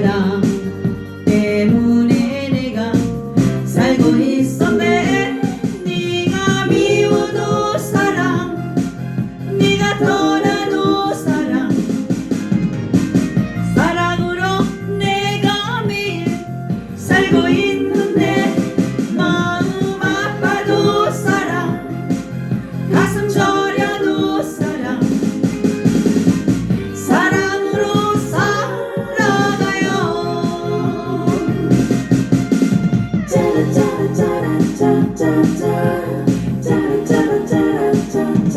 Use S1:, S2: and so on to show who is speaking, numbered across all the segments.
S1: Sadhana.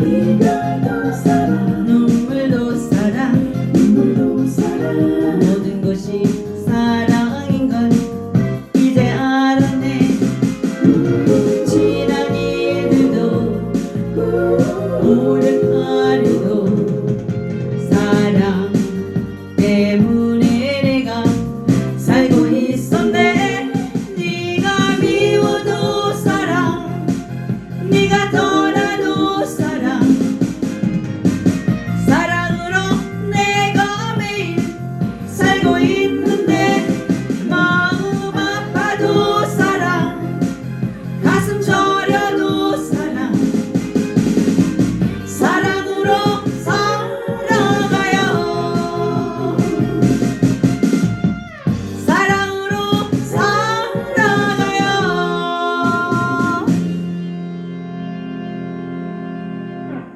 S1: 이별도 사랑 눈물도 사랑. 눈물도 사랑 모든 것이 사랑인 걸 이제 알았네 지난 일들도 오랜 하루도 사랑.